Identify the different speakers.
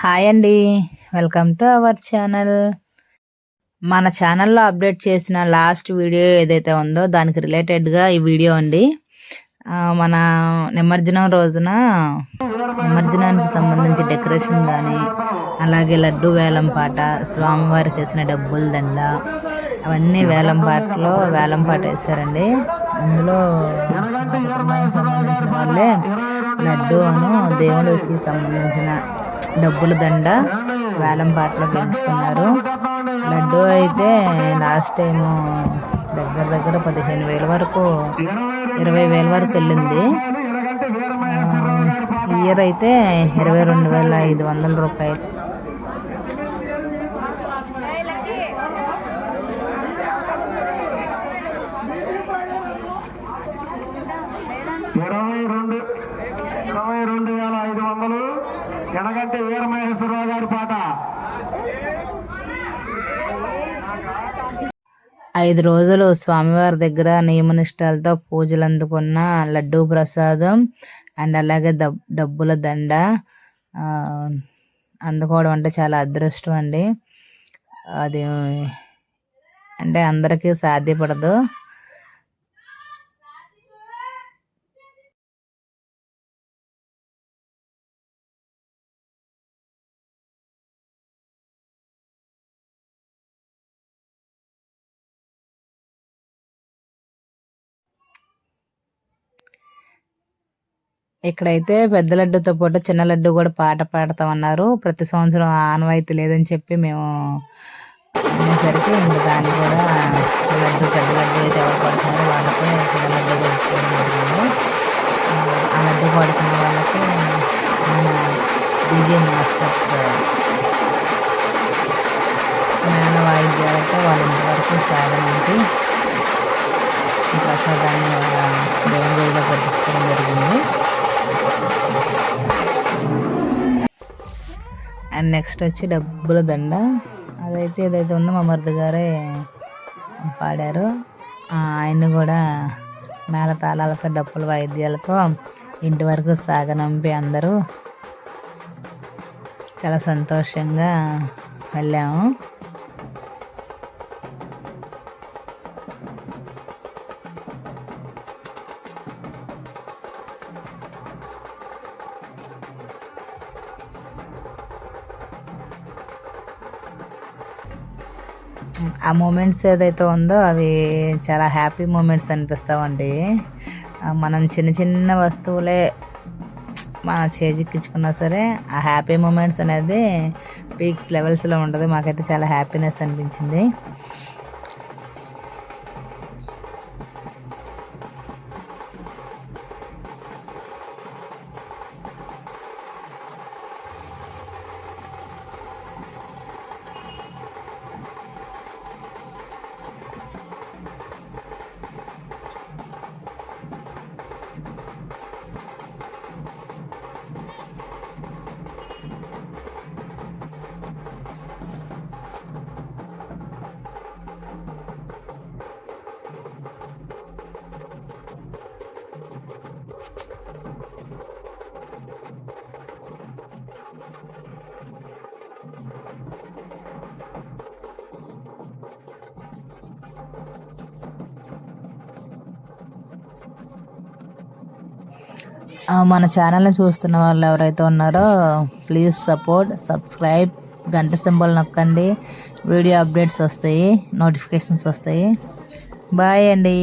Speaker 1: Hi అండి. Welcome to our channel. మన ఛానల్లో అప్డేట్ చేసిన లాస్ట్ వీడియో ఏదైతే ఉందో దానికి రిలేటెడ్గా ఈ వీడియో అండి. మన నిమజ్జనం రోజున నిమజ్జనానికి సంబంధించి డెకరేషన్ కానీ అలాగే లడ్డు వేలం పాట స్వామివారికి వేసిన డబ్బుల దండ అవన్నీ వేలం పాటలో వేలం పాట వేశారండి. అందులో సంబంధించిన వాళ్ళే లడ్డు అను దేవుడికి సంబంధించిన డబ్బుల దండ వేలం పాటలో గెలుచుకున్నారు లడ్డు అయితే లాస్ట్ టైము దగ్గర దగ్గర పదిహేను వేల వరకు ఇరవై వేల వరకు వెళ్ళింది. ఇయర్ అయితే ఇరవై రెండు వేల ఐదు వందల రూపాయలు.
Speaker 2: ఇరవై రెండు ఇరవై రెండు ఎనగంటి వీరమహేశ్వరరావు గారి పాట.
Speaker 1: ఐదు రోజులు స్వామివారి దగ్గర నియమనిష్టాలతో పూజలు అందుకున్న లడ్డూ ప్రసాదం అండ్ అలాగే డబ్బుల దండ అందుకోవడం అంటే చాలా అదృష్టం అండి. అది అంటే అందరికీ సాధ్యపడదు. ఇక్కడైతే పెద్ద లడ్డుతో పాటు చిన్న లడ్డు కూడా పాట పాడతామన్నారు. ప్రతి సంవత్సరం ఆనవాయితీ లేదని చెప్పి మేము అనేసరికి ఇంకా దాన్ని కూడా లడ్డు పెద్ద లడ్డు అయితే ఎవరు పడుతున్నారో వాళ్ళకి చిన్న లడ్డు పెట్టుకోవడం జరిగింది. ఆ లడ్డు పడుతున్న వాళ్ళకి మన డీజే మాస్టర్స్ మేన వాయిద్యాలతో వాళ్ళ ఇంతవరకు సాగనంటి ప్రసాదాన్ని దేవుని గుడిలో పట్టించుకోవడం జరిగింది. అండ్ నెక్స్ట్ వచ్చి డబ్బుల దండ. అదైతే ఏదైతే ఉందో మా మరిది గారే పాడారు. ఆయన కూడా మేళ తాళాలతో డప్పుల వాయిద్యాలతో ఇంటి వరకు సాగనంపి అందరూ చాలా సంతోషంగా వెళ్ళాము. ఆ మూమెంట్స్ ఏదైతే ఉందో అవి చాలా హ్యాపీ మూమెంట్స్ అనిపిస్తామండి మనం చిన్న చిన్న వస్తువులే మన చేజిక్కించుకున్నా సరే ఆ హ్యాపీ మూమెంట్స్ అనేది పీక్స్ లెవెల్స్లో ఉంటుంది. మాకైతే చాలా హ్యాపీనెస్ అనిపించింది. మన ఛానల్ని చూస్తున్న వాళ్ళు ఎవరైతే ఉన్నారో ప్లీజ్ సపోర్ట్ సబ్స్క్రైబ్ గంట సింబల్ నొక్కండి. వీడియో అప్డేట్స్ వస్తాయి నోటిఫికేషన్స్ వస్తాయి. బాయ్ అండి.